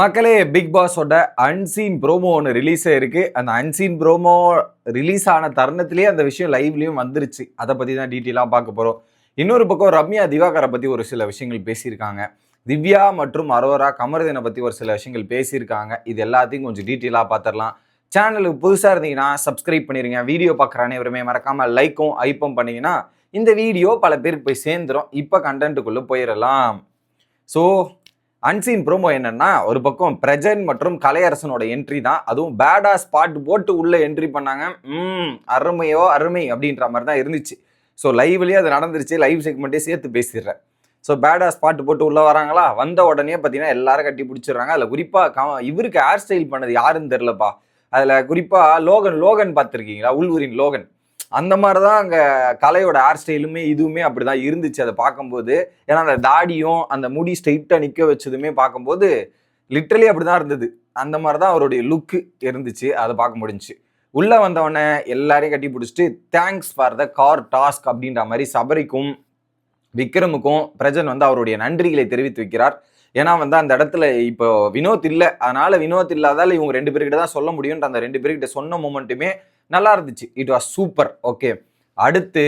மக்களே பிக் பாஸோட unseen promo ஒன்று ரிலீஸ் ஆயிருக்கு அந்த அன்சீன் ப்ரோமோ ரிலீஸ் ஆன தருணத்திலேயே அந்த விஷயம் லைவ்லேயும் வந்துருச்சு. அதை பற்றி தான் டீட்டெயிலாக பார்க்க போகிறோம் இன்னொரு பக்கம் ரம்யா திவாகரை பற்றி ஒரு சில விஷயங்கள் பேசியிருக்காங்க. திவ்யா மற்றும் அரோரா கமர்தீனை பற்றி ஒரு சில விஷயங்கள் பேசியிருக்காங்க. இது எல்லாத்தையும் கொஞ்சம் டீட்டெயிலாக பார்த்துடலாம். சேனலுக்கு புதுசாக இருந்தீங்கன்னா சப்ஸ்கிரைப் பண்ணிடுங்க வீடியோ பார்க்குற அனைவருமே மறக்காமல் லைக்கும் ஐப்பும் பண்ணிங்கன்னா இந்த வீடியோ பல பேருக்கு போய் சேர்ந்துரும். இப்போ கண்டென்ட்டுக்குள்ளே போயிடலாம். ஸோ அன்சீன் ப்ரோமோ என்னன்னா ஒரு பக்கம் பிரஜன் மற்றும் கலையரசனோட என்ட்ரி தான். அதுவும் பேடா ஸ்பாட் போட்டு உள்ள என்ட்ரி பண்ணாங்க. ம் அருமையோ அருமை அப்படின்ற மாதிரி தான் இருந்துச்சு. ஸோ லைவ்லேயே அது நடந்துருச்சு. லைவ் செக்மெண்ட்டே சேர்த்து பேசிடுறேன். ஸோ பேடா ஸ்பாட் போட்டு உள்ளே வராங்களா? வந்த உடனே பார்த்தீங்கன்னா எல்லாரும் கட்டி பிடிச்சிடுறாங்க. அதில் குறிப்பாக இவருக்கு ஹேர் ஸ்டைல் பண்ணது யாருன்னு தெரிலப்பா அதில் குறிப்பாக லோகன் லோகன் பார்த்துருக்கீங்களா? உள்வூரின் லோகன். அந்த மாதிரி தான் அங்கே கலையோட ஹேர் ஸ்டைலுமே இதுவுமே அப்படி தான் இருந்துச்சு. அதை பார்க்கும்போது ஏன்னா அந்த தாடியும் அந்த முடி ஸ்ட்ரைட்டாக நிற்க வச்சதுமே பார்க்கும்போது லிட்ரலி அப்படி தான் இருந்தது. அந்த மாதிரி தான் அவருடைய லுக்கு இருந்துச்சு. அதை பார்க்க முடிஞ்சுச்சு உள்ளே வந்தவொடனே எல்லாரையும் கட்டி பிடிச்சிட்டு thanks for the car task அப்படின்ற மாதிரி சபரிக்கும் விக்ரமுக்கும் பிரஜன் வந்து அவருடைய நன்றிகளை தெரிவித்து வைக்கிறார். ஏன்னா வந்து அந்த இடத்துல இப்போ வினோத் இல்லை. அதனால வினோத் இல்லாதால இவங்க ரெண்டு பேர்கிட்ட தான் சொல்ல முடியும்ன்ற அந்த ரெண்டு பேர்கிட்ட சொன்ன மூமெண்ட்டுமே நல்லா இருந்துச்சு இட் வாஸ் சூப்பர் ஓகே அடுத்து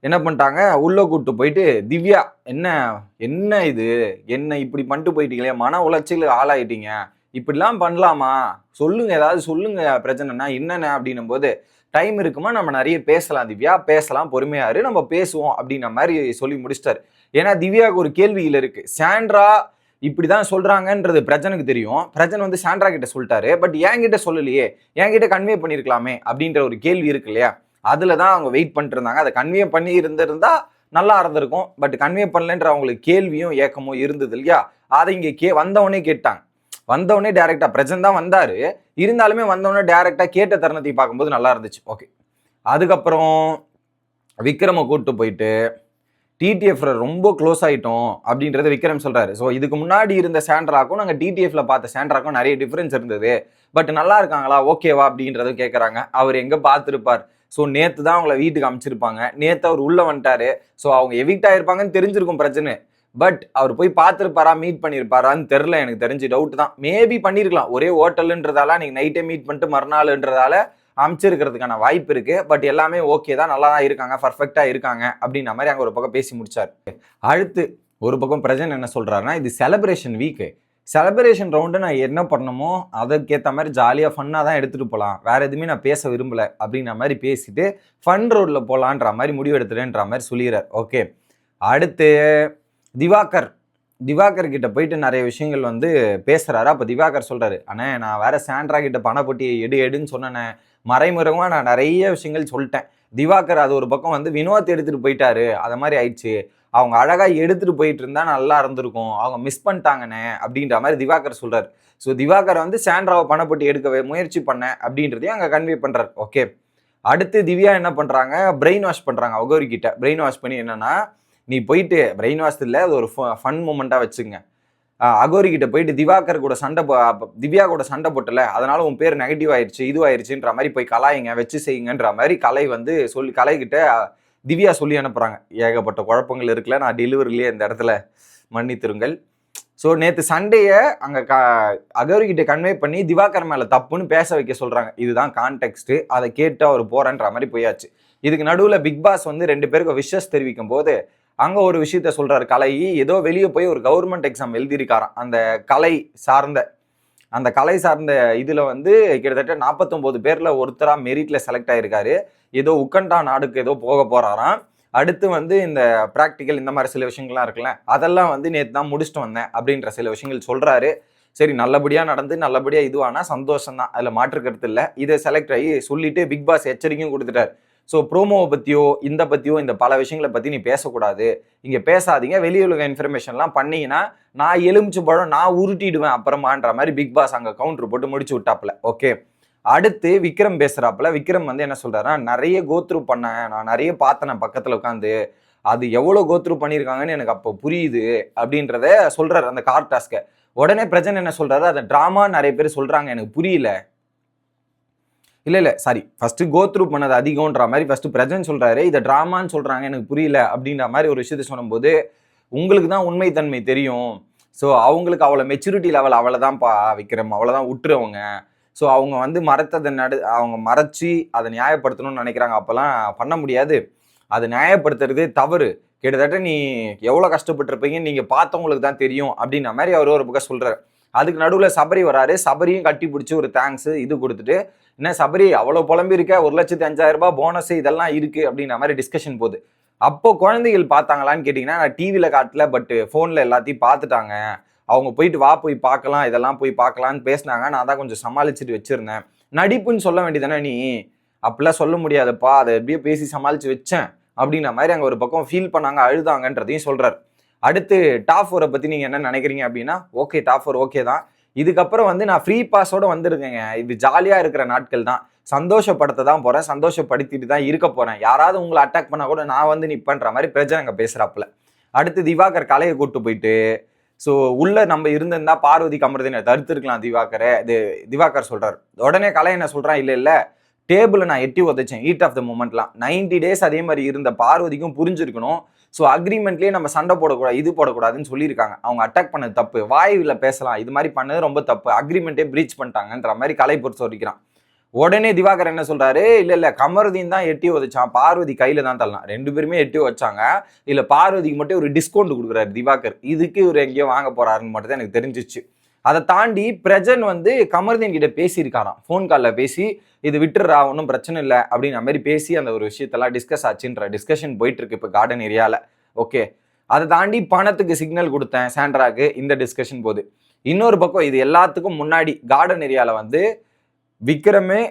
என்ன பண்ணிட்டாங்க? உள்ளே கூப்பிட்டு போயிட்டு திவ்யா என்ன என்ன இது? என்ன இப்படி பண்ணிட்டு போயிட்டீங்களே? மன உளைச்சல் ஆளாயிட்டீங்க. இப்படிலாம் பண்ணலாமா? சொல்லுங்க ஏதாவது சொல்லுங்க பிரச்சனைனா என்னென்ன? அப்படின்னும் போது டைம் இருக்குமா? நம்ம நிறைய பேசலாம் திவ்யா. பேசலாம் பொறுமையாரு நம்ம பேசுவோம். அப்படின்ன மாதிரி சொல்லி முடிச்சிட்டாரு. ஏன்னா திவ்யாவுக்கு ஒரு கேள்வியில் இருக்கு. சாண்ட்ரா இப்படி தான் சொல்கிறாங்கன்றது பிரஜனுக்கு தெரியும். பிரஜன் வந்து சாண்ட்ரா கிட்ட சொல்லிட்டாரு. பட் என்கிட்ட சொல்லலையே. என்கிட்ட கன்வே பண்ணியிருக்கலாமே அப்படின்ற ஒரு கேள்வி இருக்கு இல்லையா? அதில் தான் அவங்க வெயிட் பண்ணிட்டு இருந்தாங்க. அதை கன்வே பண்ணி இருந்திருந்தா நல்லா இருந்திருக்கும். பட் கன்வே பண்ணலன்ற அவங்களுக்கு கேள்வியும் ஏக்கமும் இருந்தது இல்லையா? அதை இங்கே கே வந்தவொடனே கேட்டாங்க. வந்தவொடனே டேரெக்டாக பிரஜன் தான் வந்தார். இருந்தாலுமே வந்தவொடனே டேரெக்டாக கேட்ட தருணத்தை பார்க்கும்போது நல்லா இருந்துச்சு. ஓகே அதுக்கப்புறம் விக்ரமை கூப்பிட்டு போயிட்டு டிடிஎஃப்ல ரொம்ப க்ளோஸ் ஆகிட்டோம் அப்படின்றத விக்ரம் சொல்கிறாரு ஸோ இதுக்கு முன்னாடி இருந்த சாண்ட்ராக்கும் நாங்கள் டிடிஎஃப்ல பார்த்த சாண்ட்ராக்கும் நிறைய டிஃப்ரென்ஸ் இருந்தது. பட் நல்லா இருக்காங்களா? ஓகேவா அப்படின்றத கேட்குறாங்க அவர் எங்கே பார்த்துருப்பார்? ஸோ நேற்று தான் அவங்கள வீட்டுக்கு அமைச்சிருப்பாங்க. நேற்று அவர் உள்ளே வந்துட்டாரு. ஸோ அவங்க எவிக்ட் ஆயிருப்பாங்கன்னு தெரிஞ்சிருக்கும் பிரச்சனை. பட் அவர் போய் பார்த்துருப்பாரா? மீட் பண்ணியிருப்பாரான்னு தெரில எனக்கு தெரிஞ்சு டவுட் தான். மேபி பண்ணியிருக்கலாம் ஒரே ஹோட்டலுன்றதால நீங்கள் நைட்டே மீட் பண்ணிட்டு மறுநாள்ன்றதால அமைச்சிருக்கிறதுக்கான வாய்ப்பு இருக்கு. பட் எல்லாமே ஓகே தான். நல்லா தான் இருக்காங்க. பர்ஃபெக்டாக இருக்காங்க. அப்படின்ற மாதிரி அங்கே ஒரு பக்கம் பேசி முடிச்சார். அடுத்து ஒரு பக்கம் பிரஜன் என்ன சொல்கிறாருன்னா இது செலப்ரேஷன் வீக்கு செலப்ரேஷன் ரவுண்டு நான் என்ன பண்ணணுமோ அதுக்கேற்ற மாதிரி ஜாலியாக ஃபன்னாக தான் எடுத்துகிட்டு போகலாம் வேறு எதுவுமே நான் பேச விரும்பலை. அப்படின்ற மாதிரி பேசிட்டு ஃபன் ரோடில் போகலான்ற மாதிரி முடிவு எடுத்துட்டேன்ற மாதிரி சொல்லிடுறார். ஓகே அடுத்து திவாகர். திவாகர் கிட்ட போயிட்டு நிறைய விஷயங்கள் வந்து பேசுறாரு. அப்போ திவாகர் சொல்றாரு அண்ணே நான் வேற சாண்ட்ரா கிட்ட பணப்பட்டி எடு எடுன்னு சொன்னேன். மறைமுகமாக நான் நிறைய விஷயங்கள் சொல்லிட்டேன். திவாகர் அது ஒரு பக்கம் வந்து வினோத் எடுத்துட்டு போயிட்டாரு. அது மாதிரி ஆயிடுச்சு. அவங்க அழகாக எடுத்துட்டு போயிட்டு இருந்தா நல்லா இருந்திருக்கும். அவங்க மிஸ் பண்ணிட்டாங்கண்ணே அப்படின்ற மாதிரி திவாகர் சொல்றாரு. ஸோ திவாகர் வந்து சாண்ட்ராவை பணப்பட்டி எடுக்க முயற்சி பண்ண அப்படின்றதையும் அங்கே கன்வே பண்றாரு. ஓகே அடுத்து திவ்யா என்ன பண்றாங்க? பிரெயின் வாஷ் பண்றாங்க அவகோரி கிட்ட பிரெயின் வாஷ் பண்ணி என்னன்னா நீ போயிட்டு பிரெயின் வாஷ் இல்லை அது ஒரு ஃபன் மூமெண்ட்டாக வச்சுங்க. அகோரி கிட்ட போயிட்டு திவாகர் கூட சண்டை போ- திவ்யா கூட சண்டை போட்டல அதனால உன் பேர் நெகட்டிவ் ஆயிடுச்சு இதுவாயிருச்சுன்ற மாதிரி போய் கலாயிங்க வச்சு செய்யுங்கன்ற மாதிரி கலை வந்து சொல்லி கலை கிட்ட திவ்யா சொல்லி அனுப்புறாங்க. ஏகப்பட்ட குழப்பங்கள் இருக்குல்ல நான் டெலிவரிலேயே இந்த இடத்துல மன்னித்திருங்கள். ஸோ நேற்று சண்டையை அங்கே க அகோரி கிட்ட கன்வே பண்ணி திவாகர் மேலே தப்புன்னு பேச வைக்க சொல்கிறாங்க இதுதான் கான்டெக்ட்டு அதை கேட்டு அவர் போகிறேன்ற மாதிரி போயாச்சு. இதுக்கு நடுவில் பிக் பாஸ் வந்து ரெண்டு பேருக்கு விஷஸ் தெரிவிக்கும் போது அங்கே ஒரு விஷயத்த சொல்றாரு. கலை ஏதோ வெளியே போய் ஒரு கவர்மெண்ட் எக்ஸாம் எழுதியிருக்காராம். அந்த கலை சார்ந்த அந்த கலை சார்ந்த இதில் வந்து கிட்டத்தட்ட நாற்பத்தொம்போது பேரில் ஒருத்தராக மெரிட்டில் செலக்ட் ஆயிருக்காரு. ஏதோ உக்கண்டா நாடுக்கு ஏதோ போக போறாராம். அடுத்து வந்து இந்த ப்ராக்டிக்கல் இந்த மாதிரி சில விஷயங்கள்லாம் இருக்குல்ல அதெல்லாம் வந்து நேற்று தான் முடிச்சுட்டு வந்தேன் அப்படின்ற சில விஷயங்கள் சொல்றாரு. சரி நல்லபடியாக நடந்து நல்லபடியாக இதுவானா சந்தோஷம் தான் அதில் மாற்றுக்கிறது இல்லை. இதை செலக்ட் ஆகி சொல்லிட்டு பிக் பாஸ் எச்சரிக்கையும் கொடுத்துட்டாரு. ஸோ ப்ரோமோவை பற்றியோ இந்த பற்றியோ இந்த பல விஷயங்களை பற்றி நீ பேசக்கூடாது. இங்கே பேசாதீங்க. வெளியுலக இன்ஃபர்மேஷன்லாம் பண்ணீங்கன்னா நான் எலுமிச்சு பழம் நான் உருட்டிடுவேன் அப்புறமான்ற மாதிரி பிக் பாஸ் அங்கே கவுண்டர் போட்டு முடிச்சு விட்டாப்புல. ஓகே அடுத்து விக்ரம் பேசுகிறாப்புல விக்ரம் வந்து என்ன சொல்கிறாருன்னா நிறைய கோத்ரூ பண்ணேன். நான் நிறைய பார்த்தேன் பக்கத்தில் உட்காந்து அது எவ்வளோ கோத்ரூ பண்ணியிருக்காங்கன்னு எனக்கு அப்போ புரியுது. அப்படின்றத சொல்கிறார் அந்த கார் டாஸ்க உடனே பிரஜன் என்ன சொல்கிறாரு அதை ட்ராமா நிறைய பேர் சொல்கிறாங்க எனக்கு புரியல. இல்லை இல்லை சாரி ஃபஸ்ட்டு கோத்ரூ பண்ணது அதிகம்ன்ற மாதிரி ஃபஸ்ட்டு பிரஜன் சொல்கிறாரு இதை ட்ராமான்னு சொல்கிறாங்க எனக்கு புரியல அப்படின்ற மாதிரி ஒரு விஷயத்தை சொல்லும்போது உங்களுக்கு தான் உண்மைத்தன்மை தெரியும். ஸோ அவங்களுக்கு அவ்வளோ மெச்சூரிட்டி லெவல் அவ்வளோதான்ப்பா விக்ரம் அவ்வளோதான் விட்டுருவங்க ஸோ அவங்க வந்து மறைத்ததை நடு அவங்க மறைச்சி அதை நியாயப்படுத்தணும்னு நினைக்கிறாங்க. அப்போல்லாம் பண்ண முடியாது. அதை நியாயப்படுத்துறதே தவறு. கிட்டத்தட்ட நீ எவ்வளோ கஷ்டப்பட்டிருப்பீங்கன்னு நீங்கள் பார்த்தவங்களுக்கு தான் தெரியும். அப்படின்ற மாதிரி அவர் ஒரு பக்கம் சொல்கிறார் அதுக்கு நடுவில் சபரி வராரு. சபரியும் கட்டி பிடிச்சி ஒரு தேங்க்ஸ் இது கொடுத்துட்டு என்ன சபரி அவ்வளோ புலம்பி இருக்க? ஒரு லட்சத்தி அஞ்சாயிரம் ரூபாய் போனஸ் இதெல்லாம் இருக்கு அப்படின்ற மாதிரி டிஸ்கஷன் போகுது. அப்போ குழந்தைகள் பார்த்தாங்களான்னு கேட்டிங்கன்னா நான் டிவியில் காட்டல பட் ஃபோனில் எல்லாத்தையும் பார்த்துட்டாங்க. அவங்க போயிட்டு வா போய் பார்க்கலாம் இதெல்லாம் போய் பார்க்கலான்னு பேசினாங்க. நான் தான் கொஞ்சம் சமாளிச்சுட்டு வச்சுருந்தேன். நடிப்புன்னு சொல்ல வேண்டியதானே நீ? அப்படிலாம் சொல்ல முடியாதுப்பா. அதை எப்படியோ பேசி சமாளித்து வச்சேன். அப்படின்ற மாதிரி அங்கே ஒரு பக்கம் ஃபீல் பண்ணாங்க அழுதாங்கன்றதையும் சொல்கிறார் அடுத்து டாப் ஃபோரை பற்றி நீங்கள் என்ன நினைக்கிறீங்க அப்படின்னா ஓகே டாப் ஃபோர் ஓகே தான். இதுக்கப்புறம் வந்து நான் ஃப்ரீ பாஸோட வந்திருக்கேங்க. இது ஜாலியாக இருக்கிற நாட்கள் தான். சந்தோஷப்படுத்த தான் போகிறேன் சந்தோஷப்படுத்திட்டு தான் இருக்க போகிறேன் யாராவது உங்களை அட்டாக் பண்ணால் கூட நான் வந்து நிப்பன்ற மாதிரி பிரச்சனை அங்கே பேசுகிறாப்புல அடுத்து திவாகர் கலையை கூட்டு போயிட்டு ஸோ உள்ளே நம்ம இருந்திருந்தா பார்வதி கமர்தினை தடுத்துருக்கலாம் திவாகரை. இது திவாகர் சொல்கிறார் உடனே கலை என்ன சொல்கிறான் இல்லை இல்லை. டேபிளை நான் எட்டி உதைச்சேன். ஹீட் ஆஃப் த மூமெண்ட்லாம் நைன்டி டேஸ் அதே மாதிரி இருந்த பார்வதிக்கும் புரிஞ்சிருக்கணும். ஸோ அக்ரிமெண்ட்லேயே நம்ம சண்டை போடக்கூடாது இது போடக்கூடாதுன்னு சொல்லியிருக்காங்க. அவங்க அட்டாக் பண்ணது தப்பு. வாயுவில் பேசலாம். இது மாதிரி பண்ணது ரொம்ப தப்பு. அக்ரிமெண்ட்டே ப்ரீச் பண்ணிட்டாங்கன்ற மாதிரி கலை பொறுத்து வரைக்கிறான். உடனே திவாகர் என்ன சொல்றாரு? இல்ல இல்ல கமருதீன் தான் எட்டி உதைச்சான். பார்வதி கையில தான் தள்ளலாம் ரெண்டு பேருமே எட்டி வச்சாங்க இல்ல பார்வதிக்கு மட்டும் ஒரு டிஸ்கவுண்ட் கொடுக்குறாரு திவாகர். இதுக்கு இவர் எங்கேயோ வாங்க போறாருன்னு மட்டும் தான் எனக்கு தெரிஞ்சிச்சு. அதை தாண்டி பிரஜன் வந்து கமர்தீன் கிட்ட பேசியிருக்காராம். ஃபோன் காலில் பேசி இது விட்டுறா ஒன்றும் பிரச்சனை இல்லை அப்படின்ற மாதிரி பேசி அந்த ஒரு விஷயத்தெல்லாம் டிஸ்கஸ் ஆச்சுன்ற டிஸ்கஷன் போயிட்டு இருக்கு இப்போ கார்டன் ஏரியாவில் ஓகே அதை தாண்டி பணத்துக்கு சிக்னல் கொடுத்தேன் சாண்ட்ராக்கு இந்த டிஸ்கஷன் போகுது இன்னொரு பக்கம் இது எல்லாத்துக்கும் முன்னாடி கார்டன் ஏரியாவில் வந்து விக்ரமே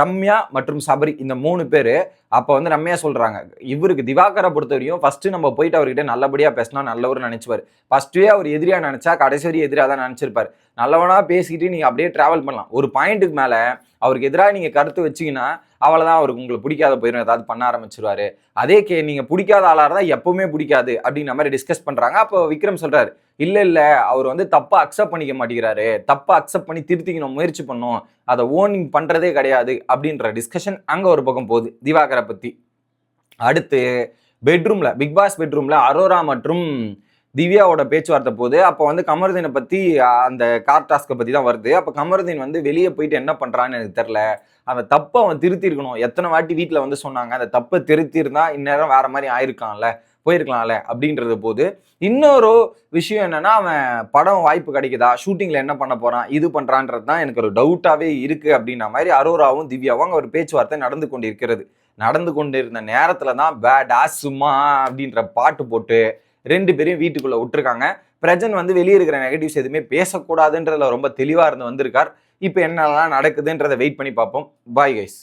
ரம்யா மற்றும் சபரி இந்த மூணு பேர் அப்போ வந்து ரம்யா சொல்கிறாங்க இவருக்கு திவாகரை பொறுத்தவரையும் ஃபஸ்ட்டு நம்ம போயிட்டு அவர்கிட்ட நல்லபடியாக பேசினா நல்லவர் நினச்சிப்பார். ஃபஸ்ட்டே அவர் எதிரியாக நினச்சா கடைசி வரையும் எதிராக தான் நினச்சிருப்பார். நல்லவனாக பேசிக்கிட்டு நீங்கள் அப்படியே ட்ராவல் பண்ணலாம். ஒரு பாயிண்ட்டுக்கு மேலே அவருக்கு எதிராக நீங்கள் கருத்து வச்சீங்கன்னா அவ்வளவுதான் அவருக்கு உங்களுக்கு பிடிக்காத போயிடும் ஏதாவது பண்ண ஆரம்பிச்சிருவாரு. அதே கே நீங்கள் பிடிக்காத ஆளாக இருந்தால் எப்பவுமே பிடிக்காது அப்படின்ற மாதிரி டிஸ்கஸ் பண்ணுறாங்க அப்போ விக்ரம் சொல்கிறாரு இல்லை இல்லை அவர் வந்து தப்பாக அக்செப்ட் பண்ணிக்க மாட்டேங்கிறாரு. தப்பாக அக்செப்ட் பண்ணி திருத்திக்கணும் முயற்சி பண்ணும். அதை ஓனிங் பண்ணுறதே கிடையாது. அப்படின்ற டிஸ்கஷன் அங்கே ஒரு பக்கம் போகுது. திவாகரை பற்றி அடுத்து பெட்ரூமில் பிக் பாஸ் பெட்ரூமில் அரோரா மற்றும் திவ்யாவோட பேச்சுவார்த்தை போகுது. அப்போ வந்து கமருதீனை பற்றி அந்த கார் டாஸ்க்கை பற்றி தான் வருது. அப்போ கமருதீன் வந்து வெளியே போயிட்டு என்ன பண்ணுறான்னு எனக்கு தெரில அந்த தப்பை அவன் திருத்திருக்கணும் எத்தனை வாட்டி வீட்டில் வந்து சொன்னாங்க அந்த தப்பை திருத்திருந்தா இந்நேரம் வேற மாதிரி ஆயிருக்கான்ல போயிருக்கலாம்ல அப்படின்றது போது இன்னொரு விஷயம் என்னன்னா அவன் படம் வாய்ப்பு கிடைக்குதா? ஷூட்டிங்ல என்ன பண்ண போறான்? இது பண்றான்றது தான் எனக்கு ஒரு டவுட்டாவே இருக்கு அப்படின்ற மாதிரி அரோராவும் திவ்யாவும் அங்கே ஒரு பேச்சுவார்த்தை நடந்து கொண்டிருக்கிறது. நடந்து கொண்டிருந்த நேரத்துல தான் பேட் சும்மா அப்படின்ற பாட்டு போட்டு ரெண்டு பேரையும் வீட்டுக்குள்ள விட்டுருக்காங்க. பிரஜன் வந்து வெளியே இருக்கிற நெகட்டிவ்ஸ் எதுவுமே பேசக்கூடாதுன்றதுல ரொம்ப தெளிவா இருந்து வந்திருக்கார். இப்போ என்னெல்லாம் நடக்குதுன்றதை வெயிட் பண்ணி பார்ப்போம். Bye guys